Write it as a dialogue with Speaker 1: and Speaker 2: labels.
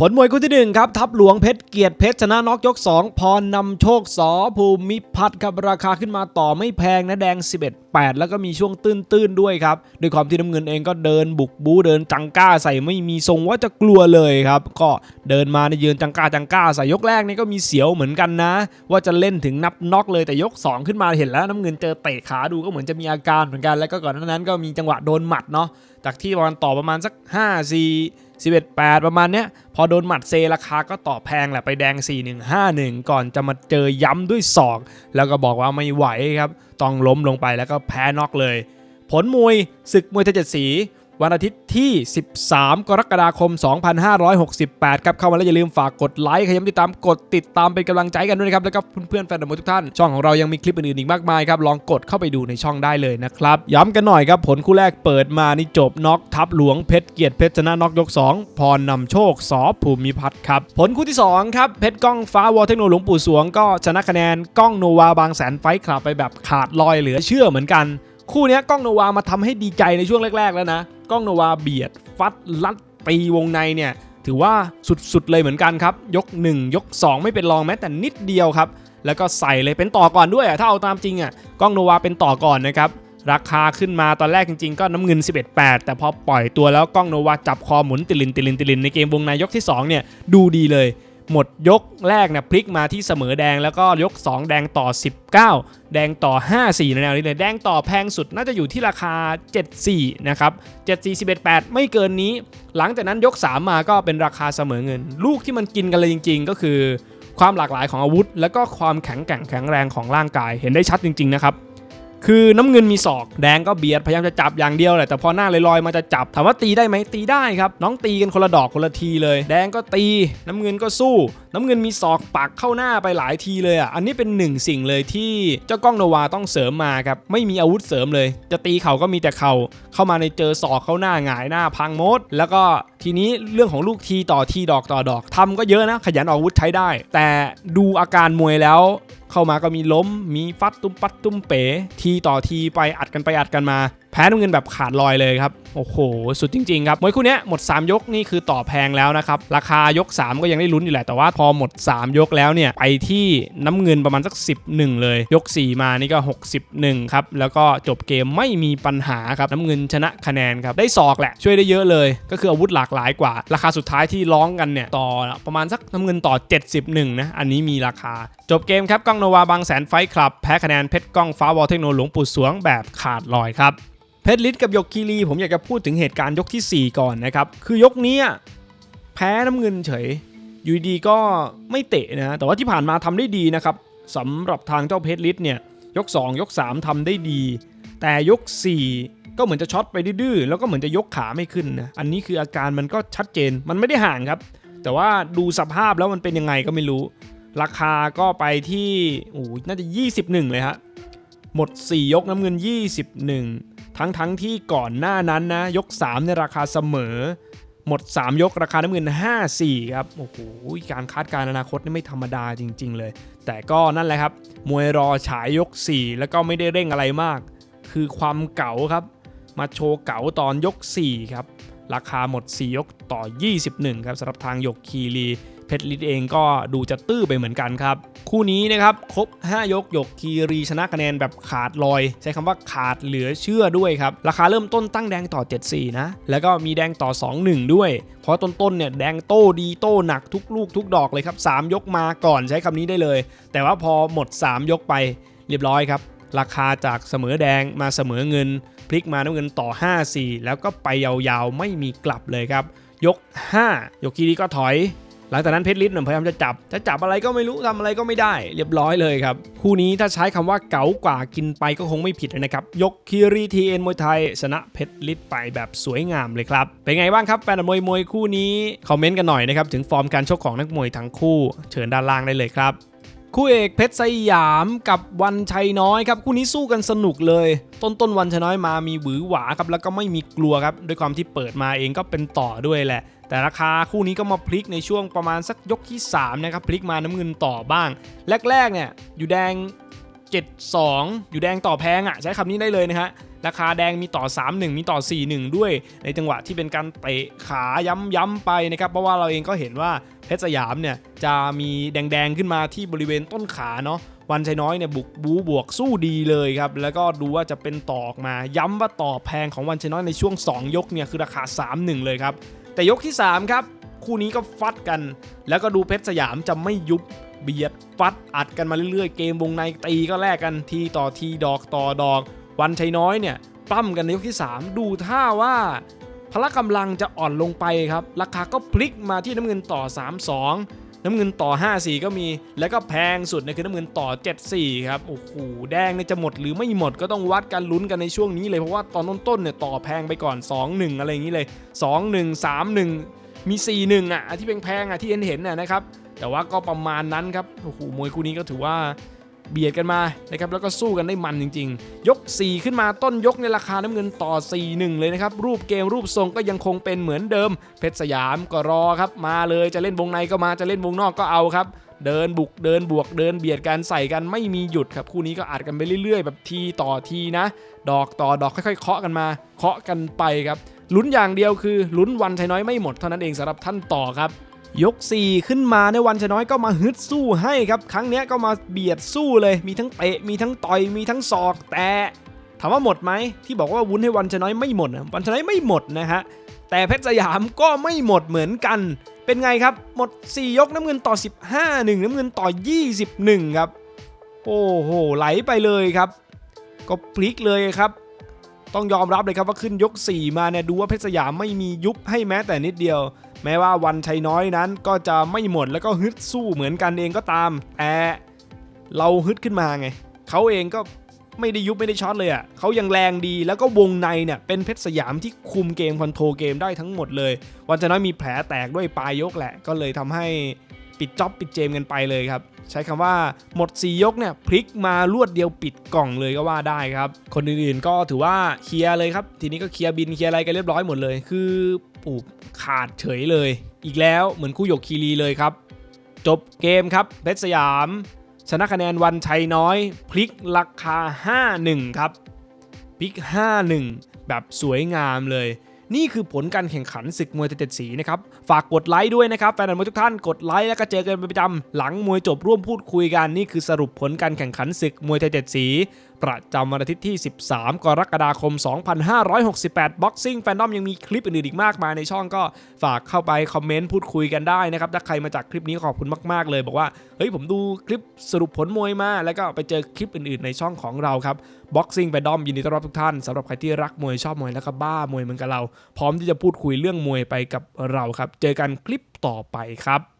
Speaker 1: ผลมวยคู่ที่หนึ่งครับ ทัพหลวงเพชรเกียรติเพชรชนะน็อกยก 2 พรนำโชคสอภูมิพัฒน์ครับราคาขึ้นมาต่อไม่แพงนะแดง 11 8 แล้วก็มีช่วงตื้นๆด้วยครับด้วยความที่น้ำเงินเองก็เดินบุกบูเดินจังก้าใส่ไม่มีทรงว่าจะกลัวเลยครับ ก็เดินมาในยืนจังก้าจังก้าใส่ยกแรกนี่ก็มีเสียวเหมือนกันนะ ว่าจะเล่นถึงนับน็อกเลยแต่ยก 2 ขึ้นมาเห็นแล้วน้ำเงินเจอเตะขาดูก็เหมือนจะมีอาการเหมือนกันแล้วก็ก่อนหนานั้นก็มีจังหวะโดนหมัดเนาะจากที่ประมาณต่อประมาณสัก 5 4 11 8 ประมาณเนี้ย พอโดนหมัดเซราคาก็ต่อแพงแหละไปแดง 4151 ก่อนจะมาเจอย้ำด้วยศอกแล้วก็บอกว่าไม่ไหวครับ ต้องล้มลงไปแล้วก็แพ้น็อกเลย ผลมวยศึกมวยทเจ็ดสี วันอาทิตย์ที่ 13 กรกฎาคม 2568 ครับ เข้ามาแล้วอย่าลืมฝากกดไลค์ขยันติดตามกดติดตามเป็นกำลังใจกันด้วยนะครับ แล้วก็เพื่อนๆแฟนมวยทุกท่าน ช่องของเรายังมีคลิปอื่นๆอีกมากมายครับ ลองกดเข้าไปดูในช่องได้เลยนะครับ ย้ำกันหน่อยครับ ผลคู่แรกเปิดมานี่จบน็อกทับหลวงเพชรเกียรติเพชรชนะน็อกยก 2 พรนำโชคสอภูมิพัฒน์ครับ ผลคู่ที่ 2 ครับเพชรก้องฟ้าวอเทคโนหลวงปู่สวงก็ชนะคะแนนก้องโนวาบางแสนไฟคลับไปแบบขาดลอยเหลือเชื่อเหมือนกัน คู่นี้ยก้องโนวามาทำให้ดีใจในช่วงแรก ๆ แล้วนะกล้องโนวาเบียด ฟัดลัดตีวงในเนี่ยถือว่าสุดๆเลยเหมือนกันครับ ยก 1 ยก 2 ไม่เป็นรองแม้แต่นิดเดียวครับ แล้วก็ใส่เลยเป็นต่อก่อนด้วยถ้าเอาตามจริงอะกล้องโนวาเป็นต่อก่อนนะครับราคาขึ้นมาตอนแรกจริงๆ ก็น้ำเงิน 11-8 แต่พอปล่อยตัวแล้วกล้องโนวาจับคอหมุนติลินติลินติลินในเกมวงในยกที่2เนี่ยดูดีเลย หมดยกแรกเนี่ยพลิกมาที่เสมอแดงแล้วก็ยก 2 แดงต่อ 19 แดงต่อ 54ในแนวนี้เลยแดงต่อแพงสุดน่าจะอยู่ที่ราคา 74 นะครับ 74 11 8 ไม่เกินนี้ หลังจากนั้นยก 3 มาก็เป็นราคาเสมอเงิน ลูกที่มันกินกันเลยจริง ๆ ก็คือความหลากหลายของอาวุธ แล้วก็ความแข็งแกร่งแข็งแรงของร่างกายเห็นได้ชัดจริง ๆ นะครับ คือน้ำเงินมีศอก แดงก็เบียดพยายามจะจับอย่างเดียวแหละแต่พอหน้าลอยๆมาจะจับถามว่าตีได้ไหมตีได้ครับ น้องตีกันคนละดอกคนละทีเลย แดงก็ตี น้ำเงินก็สู้ น้ำเงินมีศอกปักเข้าหน้าไปหลายทีเลยอะอันนี้เป็นหนึ่งสิ่งเลยที่เจ้ากล้องโนวาต้องเสริมมาครับไม่มีอาวุธเสริมเลย จะตีเขาก็มีแต่เขาเข้ามาในเจอศอกเข้าหน้าหงายหน้าพังมด แล้วก็ทีนี้เรื่องของลูกทีต่อทีดอกต่อดอกทำก็เยอะนะขยันออกอาวุธใช้ได้ แต่ดูอาการมวยแล้ว เข้ามาก็มีล้มมีฟัดตุ้มปัดตุ้มเป๋ทีต่อทีไปอัดกันไปอัดกันมา พ้น้ำเงินแบบขาดลอยเลยครับ โอ้โห สุดจริง ๆ ครับมวยคู่นี้หมด 3 ยกนี่คือต่อแพงแล้วนะครับ ราคายก 3 ก็ยังได้ลุ้นอยู่แหละ แต่ว่าพอหมด 3 ยกแล้วเนี่ย ไปที่น้ำเงินประมาณสัก 11 เลย ยก 4 มานี่ก็ 61 ครับ แล้วก็จบเกมไม่มีปัญหาครับ น้ำเงินชนะคะแนนครับ ได้ศอกแหละ ช่วยได้เยอะเลย ก็คืออาวุธหลากหลายกว่า ราคาสุดท้ายที่ร้องกันเนี่ยต่อประมาณสักน้ำเงินต่อ 71 นะ อันนี้มีราคา จบเกมครับก้องโนวาบางแสนไฟคลับแพ้คะแนนเพชรก้องฟ้าวอลเทคโนหลวงปู่สวงแบบขาดลอยครับ เพชรลิศกับยกคีรีผมอยากจะพูดถึงเหตุการณ์ยกทีสี่4 ก่อนนะครับ คือยกนี้แพ้น้ำเงินเฉยอยู่ดีก็ไม่เตะนะแต่ว่าที่ผ่านมาทำได้ดีนะครับสำหรับทางเจ้าเพชรลิศเนี่ยยก 2 ยก 3ทำได้ดี แต่ยก 4 ก็เหมือนจะช็อตไปดื้อแล้วก็เหมือนจะยกขาไม่ขึ้นนะอันนี้คืออาการมันก็ชัดเจนมันไม่ได้ห่างครับ แต่ว่าดูสภาพแล้วมันเป็นยังไงก็ไม่รู้ ราคาก็ไปที่โอ้น่าจะ 21 เลยฮะหมด 4 ยกน้ำเงิน 21 ทั้งทั้งที่ก่อนหน้านั้นนะยก3ในราคาเสมอ หมด 3 ยกราคาน้ำเงิน 5-4 ครับ โอ้โหการคาดการณ์อนาคตนี่ไม่ธรรมดาจริง ๆ เลย แต่ก็นั่นแหละครับ มวยรอฉายยก 4 แล้วก็ไม่ได้เร่งอะไรมาก คือความเก๋าครับ มาโชว์เก๋าตอนยก 4 ครับ ราคาหมด 4 ยกต่อ 21 ครับสำหรับทางยกคีรี เพชรลิศเองก็ดูจะตื้อไปเหมือนกันครับ คู่นี้นะครับครบ 5 ยกหยกคีรีชนะคะแนนแบบขาดลอย ใช้คำว่าขาดเหลือเชื่อด้วยครับ ราคาเริ่มต้นตั้งแดงต่อ 74 นะ แล้วก็มีแดงต่อ 21 ด้วย เพราะต้นๆเนี่ยแดงโต้ดีโต้หนักทุกลูกทุกดอกเลยครับ 3 ยกมาก่อนใช้คำนี้ได้เลย แต่ว่าพอหมด 3 ยกไปเรียบร้อยครับราคาจากเสมอแดงมาเสมอเงิน พลิกมาน้ำเงินต่อ 5-4 แล้วก็ไปยาวๆไม่มีกลับเลยครับ ยก 5 ยกคีรีก็ถอย หลังจากนั้นเพชรลิศเนี่ยพยายามจะจับ จะจับอะไรก็ไม่รู้ทำอะไรก็ไม่ได้ เรียบร้อยเลยครับ คู่นี้ถ้าใช้คำว่าเก๋ากว่ากินไปก็คงไม่ผิดนะครับ ยกคีรีทีเอ็นมวยไทย ชนะเพชรลิศไปแบบสวยงามเลยครับ เป็นไงบ้างครับแฟนมวยมวยคู่นี้คอมเมนต์กันหน่อยนะครับถึงฟอร์มการชกของนักมวยทั้งคู่เชิญด้านล่างได้เลยครับคู่เอกเพชรสยามกับวันชัยน้อยครับคู่นี้สู้กันสนุกเลย ต้นต้นวันชัยน้อยมามีหวือหวาครับแล้วก็ไม่มีกลัวครับด้วยความที่เปิดมาเองก็เป็นต่อด้วยแหละ แต่ราคาคู่นี้ก็มาพลิกในช่วงประมาณสักยกที่3นะครับพลิกมาน้ำเงินต่อบ้าง แรกๆเนี่ยอยู่แดง 7-2 อยู่แดงต่อแพงอะ่ะใช้คำนี้ได้เลยนะฮะราคาแดงมีต่อ 3-1 มีต่อ 4-1 ด้วย ในจังหวะที่เป็นการเตะขาย้ำๆไปนะครับ เพราะว่าเราเองก็เห็นว่าเพชรสยามเนี่ยจะมีแดงๆขึ้นมาที่บริเวณต้นขาเนาะวันชัยน้อยเนี่ยบุกบูบวกสู้ดีเลยครับ แล้วก็ดูว่าจะเป็นต่อออกมา ย้ำว่าต่อแพงของวันชัยน้อยในช่วง 2 ยกเนี่ยคือราคา 3-1 เลยครับ แต่ยกที่ 3 ครับ คู่นี้ก็ฟัดกัน แล้วก็ดูเพชรสยามจะไม่ยุบเบียดฟัดอัดกันมาเรื่อยๆ เกมวงในตีก็แลกกันทีต่อทีดอกต่อดอก วันชัยน้อยเนี่ยปล้ำกันในยกที่ 3 ดูท่าว่าพละกำลังจะอ่อนลงไปครับ ราคาก็พลิกมาที่น้ำเงินต่อ 3-2 น้ำเงินต่อ 5-4 ก็มี แล้วก็แพงสุดเนี่ยคือน้ำเงินต่อ 7-4 ครับ โอ้โห แดงเนี่ยจะหมดหรือไม่หมดก็ต้องวัดกันลุ้นกันในช่วงนี้เลยเพราะว่าตอนต้นๆเนี่ยต่อแพงไปก่อน 2-1 อะไรอย่างนี้เลย 2-1 3-1 มี 4-1 อะที่แพงๆอะที่เห็นเห็นน่ะนะครับแต่ว่าก็ประมาณนั้นครับโอ้โหมวยคู่นี้ก็ถือว่า เบียดกันมานะครับแล้วก็สู้กันได้มันจริง ๆ ยก 4 ขึ้นมาต้นยกในราคาน้ำเงินต่อ 4-1 เลยนะครับ รูปเกมรูปทรงก็ยังคงเป็นเหมือนเดิม เพชรสยามก็รอครับ มาเลยจะเล่นวงในก็มาจะเล่นวงนอกก็เอาครับ เดินบุกเดินบวกเดินเบียดกันใส่กันไม่มีหยุดครับ คู่นี้ก็อัดกันไปเรื่อย ๆ แบบทีต่อทีนะ ดอกต่อดอกค่อยๆ เคาะกันมา เคาะกันไปครับลุ้นอย่างเดียวคือลุ้นวันชัยน้อยไม่หมดเท่านั้นเองสำหรับท่านต่อครับ ยก 4 ขึ้นมาในวันชน้อยก็มาฮึดสู้ให้ครับ ครั้งนี้ก็มาเบียดสู้เลย มีทั้งเตะ มีทั้งต่อย มีทั้งศอก แต่ถามว่าหมดไหม ที่บอกว่าวุ้นให้วันชน้อยไม่หมดนะวันชน้อยไม่หมดนะฮะ แต่เพชรสยามก็ไม่หมดเหมือนกัน เป็นไงครับ หมด 4 ยกน้ำเงินต่อ 15 1 น้ำเงินต่อ 21 ครับ โอ้โห ไหลไปเลยครับ ก็พลิกเลยครับ ต้องยอมรับเลยครับว่าขึ้นยก 4 มาเนี่ยดูว่าเพชรสยามไม่มียุบให้แม้แต่นิดเดียว แม้ว่าวันชัยน้อยนั้นก็จะไม่หมดแล้วก็ฮึดสู้เหมือนกันเองก็ตาม แต่เราฮึดขึ้นมาไง เขาเองก็ไม่ได้ยุบไม่ได้ช็อตเลยอะ่ะเขายังแรงดีแล้วก็วงในเนี่ยเป็นเพชรสยามที่คุมเกมคอนโทรลเกมได้ทั้งหมดเลย วันชัยน้อยมีแผลแตกด้วยปลายยกแหละ ก็เลยทำให้ ปิดจ็อบปิดเจมกันไปเลยครับ ใช้คำว่าหมด 4 ยกเนี่ยพลิกมารวดเดียวปิดกล่องเลยก็ว่าได้ครับ คนอื่นๆก็ถือว่าเคลียร์เลยครับ ทีนี้ก็เคลียร์บินเคลียร์อะไรกันเรียบร้อยหมดเลย คือปูขาดเฉยเลย อีกแล้วเหมือนคู่หยกคีรีเลยครับ จบเกมครับเพชรสยาม ชนะคะแนนวันชัยน้อย พลิกราคา 5-1 ครับพลิก 5-1 แบบสวยงามเลย นี่คือผลการแข่งขันศึกมวยเจ็ดสีนะครับ ฝากกดไลค์ด้วยนะครับ แฟนมวยทุกท่านกดไลค์แล้วก็เจอกันเป็นประจำหลังมวยจบร่วมพูดคุยกันนี่คือสรุปผลการแข่งขันศึกมวยไทเจ็ดสีประจำวันอาทิตย์ที่ 13 กรกฎาคม 2568 Boxing Fandom ยังมีคลิปอื่นๆอีกมากมายในช่องก็ฝากเข้าไปคอมเมนต์พูดคุยกันได้นะครับ ถ้าใครมาจากคลิปนี้ขอบคุณมาก ๆ เลย บอกว่า เฮ้ยผมดูคลิปสรุปผลมวยมา แล้วก็ไปเจอคลิปอื่น ๆ ในช่องของเราครับ Boxing Fandom ยินดีต้อนรับทุกท่านสำหรับใครที่รักมวยชอบมวยแล้วก็บ้ามวยเหมือนกับเรา พร้อมที่จะพูดคุยเรื่องมวยไปกับเราครับ เจอกันคลิปต่อไปครับ